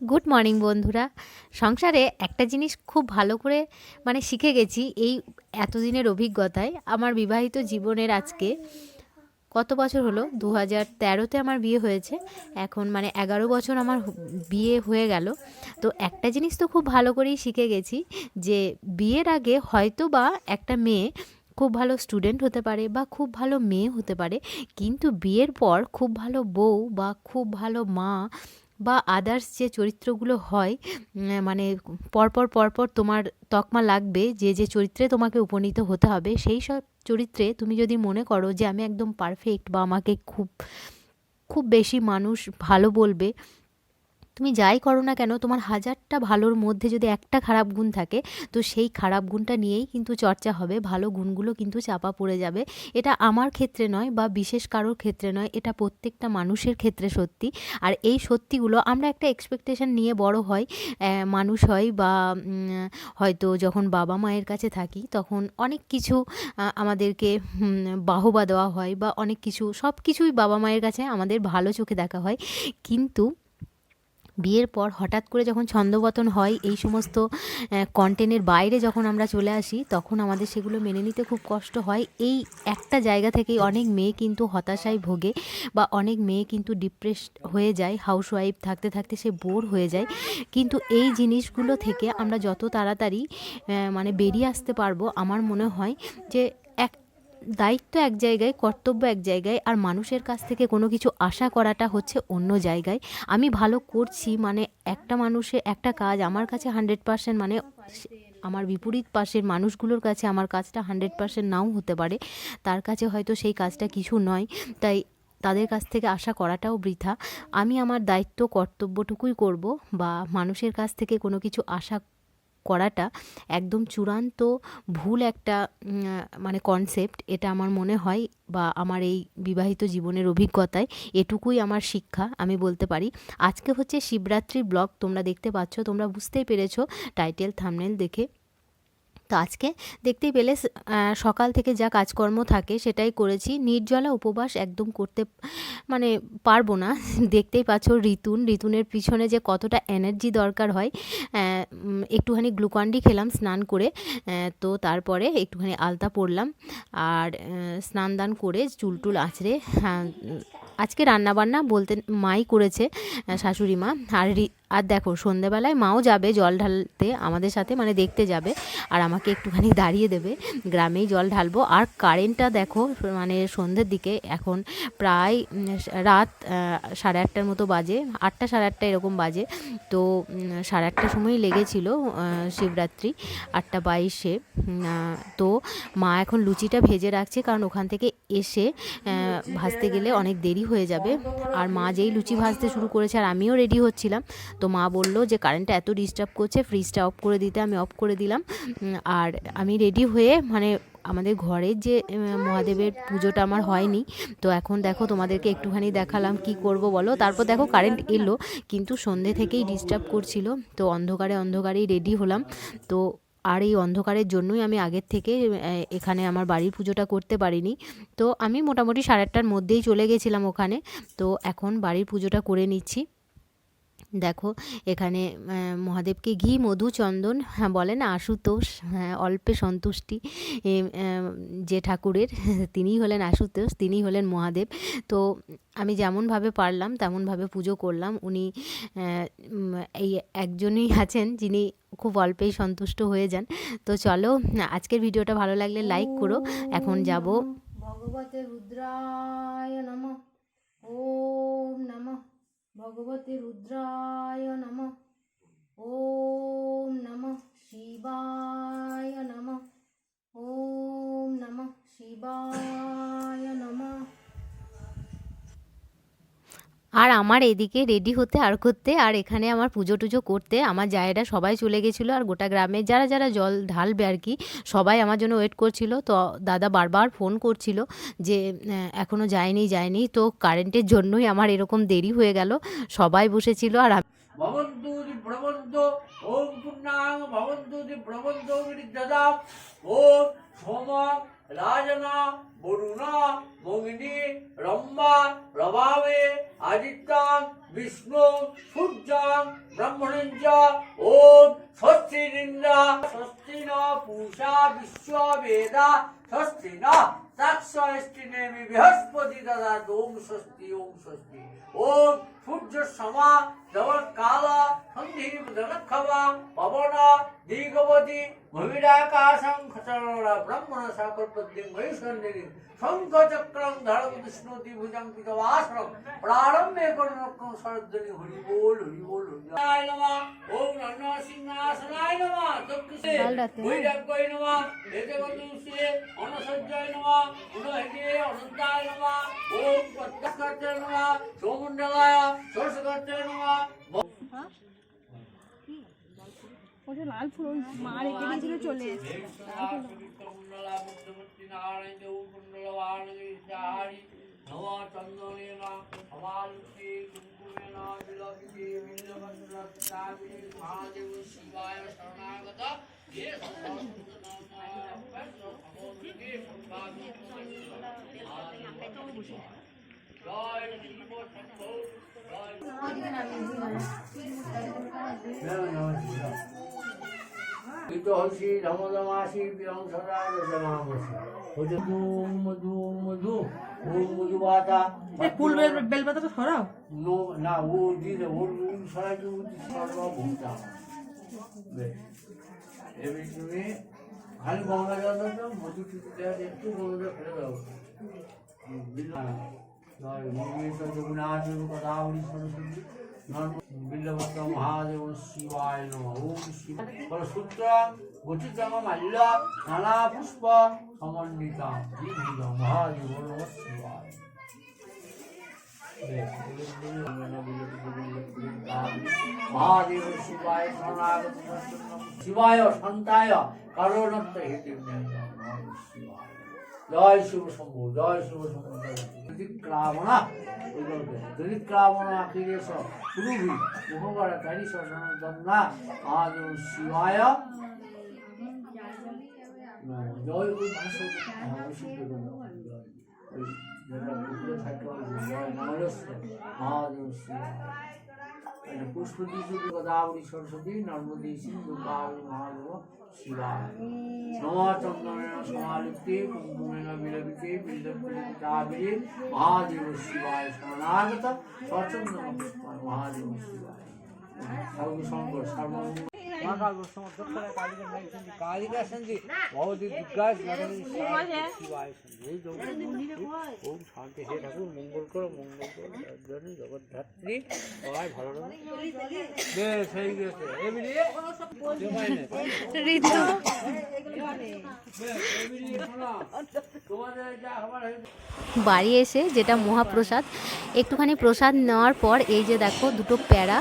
Good morning বন্ধুরা। সংসারে একটা জিনিস খুব ভালো করে মানে শিখে গেছি এই এতদিনের অভিজ্ঞতায়। আমার বিবাহিত জীবনের আজকে কত বছর হলো? দু হাজার তেরোতে আমার বিয়ে হয়েছে। এখন মানে এগারো বছর আমার বিয়ে হয়ে গেল। তো একটা জিনিস তো খুব ভালো করেই শিখে গেছি যে বিয়ের আগে হয়তো বা একটা মেয়ে খুব ভালো স্টুডেন্ট হতে পারে বা খুব ভালো মেয়ে হতে পারে। কিন্তু বিয়ের পর খুব ভালো বউ বা খুব ভালো মা বা আদার্স যে চরিত্রগুলো হয় মানে পরপর পরপর তোমার তকমা লাগবে, যে যে চরিত্রে তোমাকে উপনীত হতে হবে, সেই সব চরিত্রে তুমি যদি মনে করো যে, আমি একদম পারফেক্ট বা আমাকে খুব খুব বেশি মানুষ ভালো বলবে তুমি যাই করো না কেন, তোমার হাজারটা ভালোর মধ্যে যদি একটা খারাপ গুণ থাকে, তো সেই খারাপ গুণটা নিয়েই কিন্তু চর্চা হবে, ভালো গুণগুলো কিন্তু চাপা পড়ে যাবে। এটা আমার ক্ষেত্রে নয় বা বিশেষ কারোর ক্ষেত্রে নয়, এটা প্রত্যেকটা মানুষের ক্ষেত্রে সত্যি। আর এই সত্যিগুলো আমরা একটা এক্সপেকটেশন নিয়ে বড় হয় মানুষ হয় বা হয়তো যখন বাবা মায়ের কাছে থাকি, তখন অনেক কিছু আমাদেরকে বাহবা দেওয়া হয় বা অনেক কিছু সব কিছুই বাবা মায়ের কাছে আমাদের ভালো চোখে দেখা হয়। কিন্তু বিয়ের পর হঠাৎ করে যখন ছন্দপতন হয়, এই সমস্ত কন্টেন্টের বাইরে যখন আমরা চলে আসি, তখন আমাদের সেগুলো মেনে নিতে খুব কষ্ট হয়। এই একটা জায়গা থেকেই অনেক মেয়ে কিন্তু হতাশায় ভোগে বা অনেক মেয়ে কিন্তু ডিপ্রেস হয়ে যায় হাউসওয়াইফ থাকতে থাকতে সে বোর হয়ে যায়। কিন্তু এই জিনিসগুলো থেকে আমরা যত তাড়াতাড়ি মানে বেরিয়ে আসতে পারব, আমার মনে হয় যে দায়িত্ব এক জায়গায়, কর্তব্য এক জায়গায় আর মানুষের কাছ থেকে কোনো কিছু আশা করাটা হচ্ছে অন্য জায়গায়। আমি ভালো করছি মানে একটা মানুষের একটা কাজ আমার কাছে হান্ড্রেড পার্সেন্ট মানে আমার বিপরীত পাশের মানুষগুলোর কাছে আমার কাজটা হান্ড্রেড পার্সেন্ট নাও হতে পারে। তার কাছে হয়তো সেই কাজটা কিছু নয়, তাই তাদের কাছ থেকে আশা করাটাও বৃথা। আমি আমার দায়িত্ব, কর্তব্যটুকুই করব বা মানুষের কাছ থেকে কোনো কিছু আশা করাটা একদম চূড়ান্ত ভুল একটা মানে কনসেপ্ট এটা আমার মনে হয় বা আমার এই বিবাহিত জীবনের অভিজ্ঞতায় এটুকুই আমার শিক্ষা, আমি বলতে পারি। আজকে হচ্ছে শিবরাত্রির ব্লগ, তোমরা দেখতে পাচ্ছ, তোমরা বুঝতেই পেরেছ টাইটেল থামনেল দেখে তো আজকে দেখতেই পেলে সকাল থেকে যা কাজকর্ম থাকে সেটাই করেছি। নির্জলা উপবাস একদম করতে মানে পারব না। দেখতেই পাচ্ছ ঋতুন। ঋতুনের পিছনে যে কতটা এনার্জি দরকার হয়। একটুখানি গ্লুকন্ডি খেলাম স্নান করে। তো তারপরে একটুখানি আলতা পরলাম আর স্নান দান করে চুল টুল আঁচড়ে হ্যাঁ আজকে রান্নাবান্না বলতে মাই করেছে শাশুড়ি মা। আর আর দেখো, সন্ধেবেলায় মাও যাবে জল ঢালতে, আমাদের সাথে মানে দেখতে যাবে, আর আমাকে একটুখানি দাঁড়িয়ে দেবে, গ্রামেই জল ঢালবো। আর কারেন্টটা দেখো মানে সন্ধ্যের দিকে, এখন প্রায় রাত সাড়ে আটটার মতো বাজে, আটটা সাড়ে আটটা এরকম বাজে। তো সাড়ে আটটার সময় লেগেছিল শিবরাত্রি, আটটা বাইশে। তো মা এখন লুচিটা ভেজে রাখছে, কারণ ওখান থেকে এসে ভাজতে গেলে অনেক দেরি হয়ে যাবে। আর মা যেই লুচি ভাজতে শুরু করেছে, আর আমিও রেডি হচ্ছিলাম তো মা বলল যে, কারেন্টটা এত ডিস্টার্ব করছে ফ্রিজটা অফ করে দিতে। আমি অফ করে দিলাম। আর আমি রেডি হয়ে মানে আমাদের ঘরের যে মহাদেবের পুজোটা আমার হয়নি। তো এখন দেখো তোমাদেরকে একটুখানি দেখালাম কি করব বলো। তারপর দেখো কারেন্ট এলো, কিন্তু সন্ধে থেকেই ডিস্টার্ব করছিল। তো অন্ধকারে অন্ধকারেই রেডি হলাম। তো আর এই অন্ধকারের জন্যই আমি আগের থেকে এখানে আমার বাড়ির পুজোটা করতে পারিনি। তো আমি মোটামুটি সাড়ে আটটার মধ্যেই চলে গেছিলাম ওখানে। তো এখন বাড়ির পুজোটা করে নিচ্ছি। দেখো, এখানে মহাদেবকে ঘি, মধু, চন্দন হ্যাঁ বলে না, আশুতোষ হ্যাঁ অল্পে সন্তুষ্টি যে ঠাকুরের তিনিই হলেন আশুতোষ তিনিই হলেন মহাদেব। তো আমি যেমনভাবে পারলাম, তেমনভাবে পুজো করলাম। উনি এই একজনই আছেন যিনি খুব অল্পেই সন্তুষ্ট হয়ে যান। তো চলো, আজকের ভিডিওটা ভালো লাগলে লাইক করো। এখন যাব। ভগবতে রুদ্রায় নম। নম ভগবতে রুদ্রায় নম ওম নম শিবায় নম ওম নম শিবায় নম আর আমার এদিকে রেডি হতে আর করতে আর এখানে আমার পুজো টুজো করতে আমার জায়েরা সবাই চলে গেছিল আর গোটা গ্রামে যারা যারা জল ঢালবে আর কি, সবাই আমার জন্য ওয়েট করছিল। তো দাদা বারবার ফোন করছিল যে এখনও এখনও যায়নি যায়নি। তো কারেন্টের জন্যই আমার এরকম দেরি হয়ে গেল। সবাই বসেছিল আর আমি- ভবন্তু প্রবন্ত ওম পূর্ণাং ভবন্তু প্রবন্ত দদাম ওম সোম রাজনা বরুণা মগিনী রম্মা রবাবে আদিত্যাং বিষ্ণু সূর্যাং ব্রহ্মণঞ্চ ওম ষষ্ঠী নিন্দা ষষ্ঠী ন পূষা বিশ্ব বেদা ষষ্ঠী ন বৃহস্পতি দাদা ওম ষষ্ঠী ওম ষষ্ঠী ওম সূর্য সমা জগৎ কাল সন্ধি জগৎখবা পবন দিগবতী ভূমিরাকাশং খচরা ব্রহ্মণ সাকল্পদ্যং মহিষন্দিনী শঙ্খ চক্রং ধরং বিষ্ণু দ্বিভুজং পিতবাসরং প্রারম্ভে করণক্রম শরদ্দনি হরি বল হরি বল হরি নমঃ। ওম নন্ন সিংহাসনায় নমঃ। দক্ষিণে বৈরাগ্যয় নমঃ। এদেবতুষে অনসজ্জয় নমঃ। গুণহেতে ওটা লাল ফুল মা রেখে দিয়েছিল চলে এসেছে। জয় শিব শম্ভো জয় বিতহসি ধমদমাসি বিহংসদা রজমামসি হতে ধূম মধু মধু ওম মধুবাতা ফুল বেল বেলপাতাটা সরাও নো না ও দিলে ওর ওম সরাই তো সর্বভূতা। এবার তুমি খালি গঙ্গা জল দাও মধু একটু গঙ্গা ফেলে দাও। মহাদেব শিবায় নম ওম শিব সূত্র গঠিতম মাল্য নানা পুষ্প সমন্বিতা মহাদেব নম শিবায় মহাদেব শিবায় শরণাগত শিবায় সন্তায় কারণত্ব হেতু শিবায় জয় শিব শম্ভু জয় শিব শম্ভু দরিদ্রামণা দরিদ্রামণ আখিরে স পুরুভি মুখবার কারি সন্না মহাদেব শিবায় জয় ওই ভাষা মহাদেব শিবায় পুষ্প দিশু গোদাবরী সরস্বতী, নর্মদী সিন্ধু কালী মহাদেব শিবায়। নমচন্দনেন সমালিপ্তি কুঙ্কুমেন বিলপিতে বিল্লপিতাবিরে মহাদেব শিবায় শরণাগত সচন্দ্র মহাদেব শিবায়। সর্বশঙ্কর সর্বঙ্গ মঙ্গল করো মঙ্গল করো। জগদ্ধাত্রী সবাই ভালো বেশ হয়ে গেছে এমনি ঋতু তোমাদের যা খাবার হয়েছে বাড়ি এসে যেটা মহাপ্রসাদ একটুখানি প্রসাদ নেওয়ার পর এই যে দেখো দুটো প্যাড়া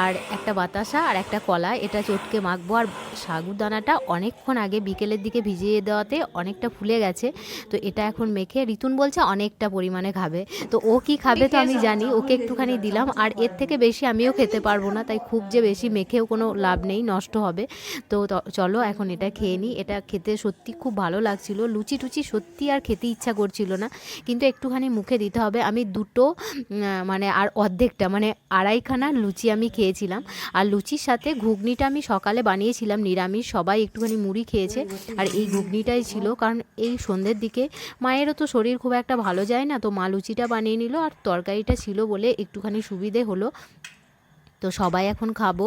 আর একটা বাতাসা আর একটা কলা এটা চটকে মাখবো। আর সাগুদানাটা অনেকক্ষণ আগে বিকেলের দিকে ভিজিয়ে দেওয়াতে অনেকটা ফুলে গেছে। তো এটা এখন মেখে রিতুন বলছে অনেকটা পরিমাণে খাবে। তো ও কি খাবে তো আমি জানি, ওকে একটুখানি দিলাম। আর এর থেকে বেশি আমিও খেতে পারব না, তাই খুব যে বেশি মেখেও কোনো লাভ নেই, নষ্ট হবে। তো চলো এখন এটা খেয়ে নিই। এটা খেতে সত্যি খুব ভালো লাগছিল। লুচি টুচি সত্যি আর খেতে ইচ্ছা করছিল না। কিন্তু একটুখানি মুখে দিতে হবে। আমি দুটো মানে আর অর্ধেকটা মানে আড়াইখানা লুচি আমি খেয়েছিলাম। আর লুচির সাথে ঘুগনিটা আমি সকালে বানিয়েছিলাম, নিরামিষ, সবাই একটুখানি মুড়ি খেয়েছে। আর এই ঘুগনিটাই ছিল, কারণ এই সন্ধ্যের দিকে মায়েরও তো শরীর খুব একটা ভালো যায় না, তো মা লুচিটা বানিয়ে নিল আর তরকারিটা ছিল বলে একটুখানি সুবিধে হলো। তো সবাই এখন খাব।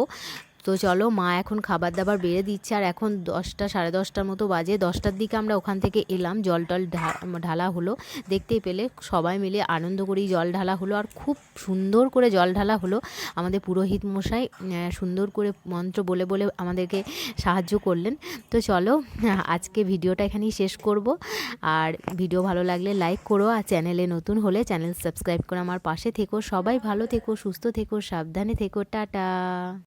তো চলো, মা এখন খাবার দাবার বেড়ে দিচ্ছে আর এখন দশটা, সাড়ে দশটার মতো বাজে। দশটার দিকে আমরা ওখান থেকে এলাম, জল টল ঢালা হলো। দেখতেই পেলে সবাই মিলে আনন্দ করেই জল ঢালা হলো আর খুব সুন্দর করে জল ঢালা হলো। আমাদের পুরোহিত মশাই সুন্দর করে মন্ত্র বলে বলে আমাদেরকে সাহায্য করলেন। তো চলো, আজকে ভিডিওটা এখানেই শেষ করব। আর ভিডিও ভালো লাগলে লাইক করো আর চ্যানেলে নতুন হলে চ্যানেল সাবস্ক্রাইব করে আমার পাশে থেকো। সবাই ভালো থেকো, সুস্থ থেকো, সাবধানে থেকো। টাটা।